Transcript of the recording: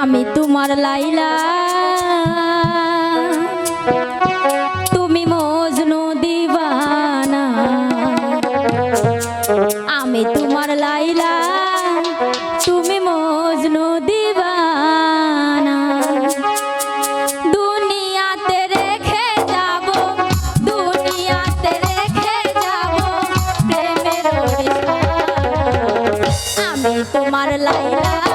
আমি তোমার লাইলা। তুমি মজনু দিবানা। আমি তোমার লাইলা। তুমি মজনু দিবানা। দুনিয়াতে রেখে যাব, দুনিয়াতে রেখে যাব প্রেমের আমি তোমার লাইলা।